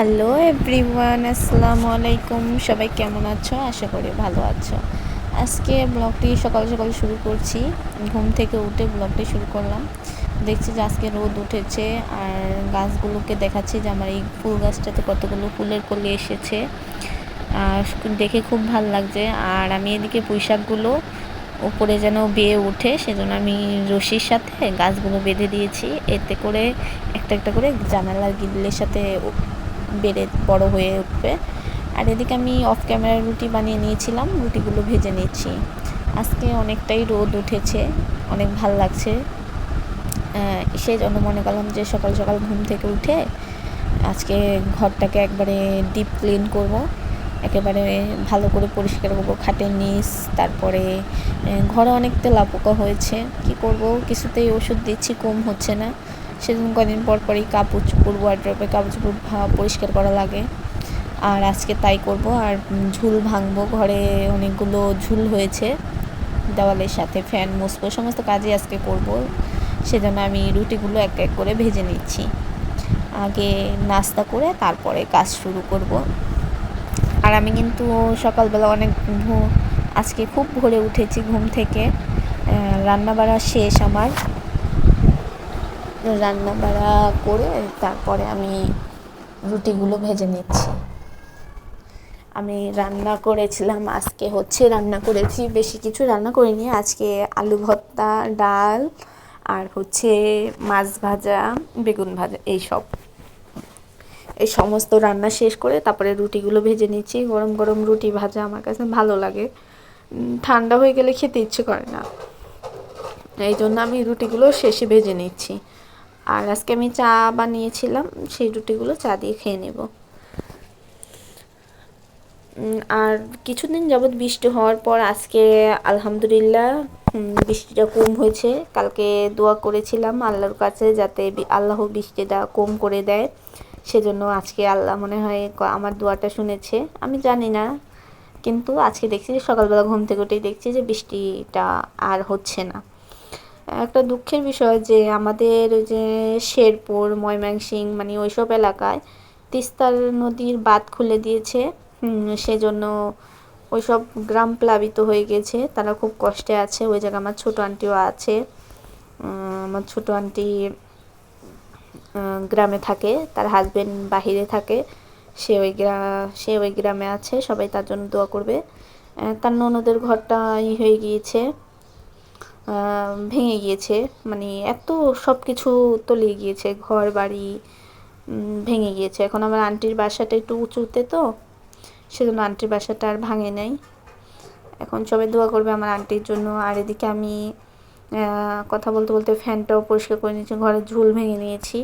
Hello everyone, আসসালামু আলাইকুম। সবাই কেমন আছো? আশা করি ভালো আছো। আজকে ব্লগটি সকাল সকাল শুরু করছি। ঘুম থেকে উঠে ব্লগটি শুরু করলাম। দেখছি যে আজকে রোদ উঠেছে আর গাছগুলোকে দেখাচ্ছি যে আমার এই ফুল গাছটাতে কতগুলো ফুলের কলি এসেছে। দেখে খুব ভালো লাগছে। আর আমি এদিকে পুঁইশাকগুলো উপরে যেন বেয়ে উঠে, সেজন্য আমি রশির সাথে গাছগুলো বেঁধে দিয়েছি। এতে করে একটা একটা করে জানালার গিল্লের সাথে বেড়ে বড় হয়ে উঠবে। আর এদিকে আমি অফ ক্যামেরায় রুটি বানিয়ে নিয়েছিলাম, রুটিগুলো ভেজে নিচ্ছি। আজকে অনেকটাই রোদ উঠেছে, অনেক ভালো লাগছে। সেই জন্য মনে করলাম যে সকাল সকাল ঘুম থেকে উঠে আজকে ঘরটাকে একবারে ডিপ ক্লিন করব। একেবারে ভালো করে পরিষ্কার করব, খাটের নিচ, তারপরে ঘরে অনেক তেলা পোকা হয়েছে। কি করব? কিছুতেই ওষুধ দিচ্ছি কম হচ্ছে না। সেজন্য কদিন পর পরই কাপড় চুপড় ওয়ার্ড্রপে কাপড় চুপড় পরিষ্কার করা লাগে। আর আজকে তাই করব, আর ঝুল ভাঙবো। ঘরে অনেকগুলো ঝুল হয়েছে। দেওয়ালের সাথে ফ্যান মুছবো, সমস্ত কাজই আজকে করব। সেজন্য আমি রুটিগুলো এক এক করে ভেজে নিচ্ছি। আগে নাস্তা করে তারপরে কাজ শুরু করব। আর আমি কিন্তু সকালবেলা অনেক আজকে খুব ভোরে উঠেছি ঘুম থেকে। রান্না বাড়া শেষ আমার। রান্না বাড়া করে তারপরে আমি রুটিগুলো ভেজে নিচ্ছি। আমি রান্না করেছিলাম, আজকে হচ্ছে রান্না করেছি, বেশি কিছু রান্না করিনি। আজকে আলু ভর্তা, ডাল আর হচ্ছে মাছ ভাজা, বেগুন ভাজা এইসব এই সমস্ত রান্না শেষ করে তারপরে রুটিগুলো ভেজে নিচ্ছি। গরম গরম রুটি ভাজা আমার কাছে ভালো লাগে। ঠান্ডা হয়ে গেলে খেতে ইচ্ছে করে না। এই জন্য আমি রুটিগুলো শেষে ভেজে নিচ্ছি। আর আজকে আমি চা বানিয়েছিলাম, সেই রুটিগুলো চা দিয়ে খেয়ে নেব। আর কিছুদিন যাবৎ বৃষ্টি হওয়ার পর আজকে আলহামদুলিল্লাহ বৃষ্টিটা কম হয়েছে। কালকে দোয়া করেছিলাম আল্লাহর কাছে যাতে আল্লাহ বৃষ্টিটা কম করে দেয়। সেজন্য আজকে আল্লাহ মনে হয় আমার দোয়াটা শুনেছে। আমি জানি না, কিন্তু আজকে দেখছি যে সকালবেলা ঘুম থেকে উঠেই দেখছি যে বৃষ্টিটা আর হচ্ছে না। একটা দুঃখের বিষয় যে আমাদের ওই যে শেরপুর, ময়মনসিং মানে ওইসব এলাকায় তিস্তার নদীর বাঁধ খুলে দিয়েছে। সেজন্য ওইসব গ্রাম প্লাবিত হয়ে গেছে। তারা খুব কষ্টে আছে। ওই জায়গায় আমার ছোটো আন্টিও আছে। আমার ছোটো আন্টি গ্রামে থাকে। তার হাজবেন্ড বাহিরে থাকে। সে ওই গ্রা, সে ওই গ্রামে আছে। সবাই তার জন্য দোয়া করবে। তার ননদের ঘরটা ই হয়ে গিয়েছে। ভেঙে গিয়েছে। মানে এত সব কিছু তলিয়ে গিয়েছে ঘর বাড়ি ভেঙে গিয়েছে। এখন আমার আন্টির বাসাটা একটু উঁচুতে তো, সেজন্য আন্টির বাসাটা আর ভাঙে নাই। এখন সবাই দোয়া করবে আমার আন্টির জন্য। আর এদিকে আমি কথা বলতে বলতে ফ্যানটাও পরিষ্কার করে নিয়েছি ঘরের ঝুল ভেঙে নিয়েছি।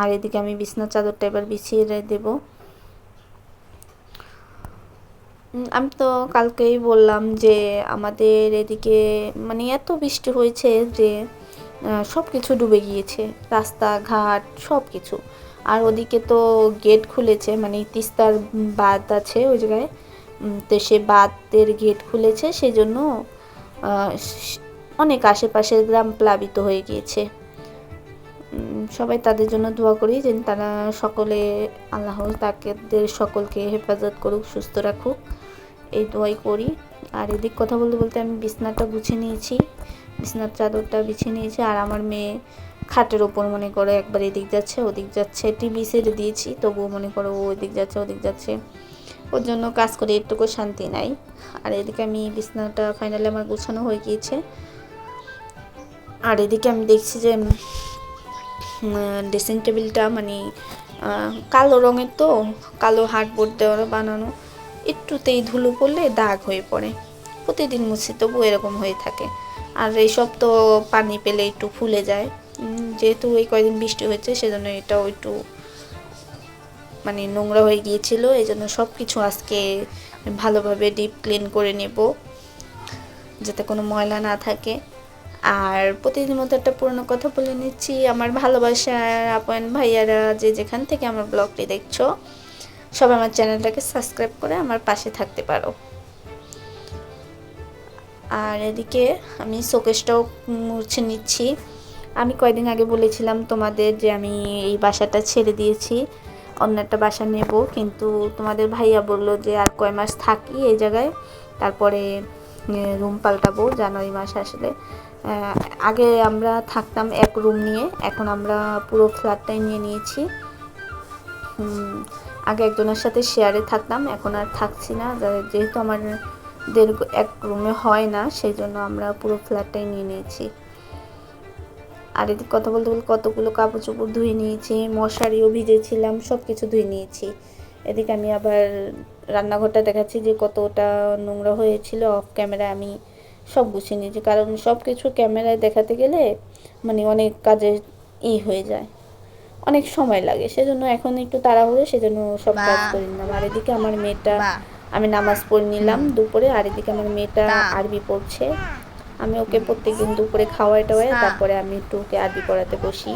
আর এদিকে আমি বিছনার চাদরটা এবার বিছিয়ে দেবো। আমি তো কালকেই বললাম যে আমাদের এদিকে মানে এত বৃষ্টি হয়েছে যে সব কিছু ডুবে গিয়েছে। রাস্তাঘাট সব কিছু আর ওদিকে তো গেট খুলেছে মানে তিস্তার বাঁধ আছে ওই জায়গায়। তো সে বাঁধের গেট খুলেছে সেই জন্য অনেক আশেপাশের গ্রাম প্লাবিত হয়ে গিয়েছে। সবাই তাদের জন্য দোয়া করি যে তারা সকলে আল্লাহ তাদের সকলকে হেফাজত করুক, সুস্থ রাখুক। এই দোয়াই করি। আর এদিক কথা বলতে বলতে আমি বিছনাটা গুছিয়ে নিয়েছি। বিছনার চাদরটা বিছিয়ে নিয়েছি। আর আমার মেয়ে খাটের ওপর মনে করো একবার এদিক যাচ্ছে, ওদিক যাচ্ছে। টিভি সেরে দিয়েছি, তবুও মনে করো ও ওদিক যাচ্ছে ওদিক যাচ্ছে। ওর জন্য কাজ করে একটুকু শান্তি নাই। আর এদিকে আমি বিছনাটা ফাইনালি আমার গুছানো হয়ে গিয়েছে। আর এদিকে আমি দেখছি যে ড্রেসিং টেবিলটা মানে কালো রঙের তো, কালো হার্ডবোর্ড দেওয়ার বানানো। একটুতেই ধুলো পড়লে দাগ হয়ে পড়ে। প্রতিদিন মুছি তবু এরকম হয়ে থাকে। আর এইসব তো পানি পেলে একটু ফুলে যায়। যেহেতু এই কয়দিন বৃষ্টি হয়েছে, সেজন্য এটাও একটু মানে নোংরা হয়ে গিয়েছিল। এই জন্য সব কিছু আজকে ভালোভাবে ডিপ ক্লিন করে নেব, যাতে কোনো ময়লা না থাকে। আর প্রতিদিন মতো একটা পুরনো কথা বলে নিচ্ছি। আমার ভালোবাসার আপন ভাইয়ারা যে যেখান থেকে আমার ব্লগটি দেখছ সবাই আমার চ্যানেলটাকে সাবস্ক্রাইব করে আমার পাশে থাকতে পারো। আর এদিকে আমি শোকেসটাও মুছে নিচ্ছি। আমি কয়দিন আগে বলেছিলাম তোমাদের যে আমি এই বাসাটা ছেড়ে দিয়েছি, অন্য একটা বাসা নেব, কিন্তু তোমাদের ভাইয়া বলল যে আর কয় মাস থাকি এই জায়গায়, তারপরে রুম পাল্টাবো জানুয়ারি মাস আসলে। আগে আমরা থাকতাম এক রুম নিয়ে, এখন আমরা পুরো ফ্ল্যাটটাই নিয়ে নিয়েছি। আগে একজনের সাথে শেয়ারে থাকতাম, এখন আর থাকছি না। যেহেতু আমাদের এক রুমে হয় না সেই জন্য আমরা পুরো ফ্ল্যাটটাই নিয়ে নিয়েছি। আর এদিকে কথা বলতে বলতে কতগুলো কাপড় চোপড় ধুয়ে নিয়েছি, মশারিও ভিজেছিলাম সব কিছু ধুয়ে নিয়েছি। এদিকে আমি আবার রান্নাঘরটা দেখাচ্ছি যে কতটা নোংরা হয়েছিল অফ ক্যামেরা আমি সব গুছিয়ে নিয়েছি। কারণ সব কিছু ক্যামেরায় দেখাতে গেলে মানে অনেক কাজে ই হয়ে যায়। অনেক সময় লাগে। সেজন্য এখন একটু তাড়াহুড়ো সেজন্য সব কাজ। করে নিলাম আর এদিকে আমার মেয়েটা আমি নামাজ পড়ে নিলাম দুপুরে আর এদিকে আমার মেয়েটা আরবি পড়ছে। আমি ওকে প্রত্যেকদিন দুপুরে খাওয়াই টাওয়াই তারপরে আমি একটু ওকে আরবি পড়াতে বসি।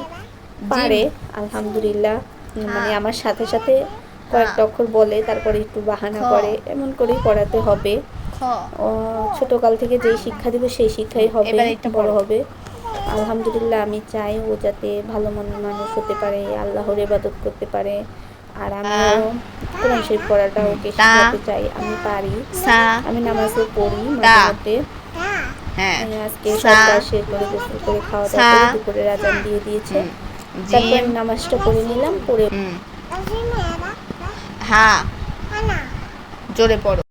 পারে আলহামদুলিল্লাহ। মানে আমার সাথে সাথে কয়েকটা অক্ষর বলে তারপরে একটু বাহানা করে এমন করেই পড়াতে হবে। ও ছোটকাল থেকে যেই শিক্ষা দিব সেই শিক্ষাই হবে বড় হবে। আলহামদুলিল্লাহ আমি চাই ও যাতে ভালো মন মানুষ হতে পারে আল্লাহর ইবাদত করতে পারে। আর আমিও কোরআন শরীফ পড়াটা ওকে। শেখাতে চাই আমি পারি। আমি নামাজও পড়ি মাঝে হ্যাঁ আজকে। শেষ করে গোসল করে খাওয়া দাওয়া করে দুপুরে রাজান দিয়ে দিয়েছে। তারপর আমি নামাজটা পড়ে নিলাম পড়ে হ্যাঁ জোরে পড়ো।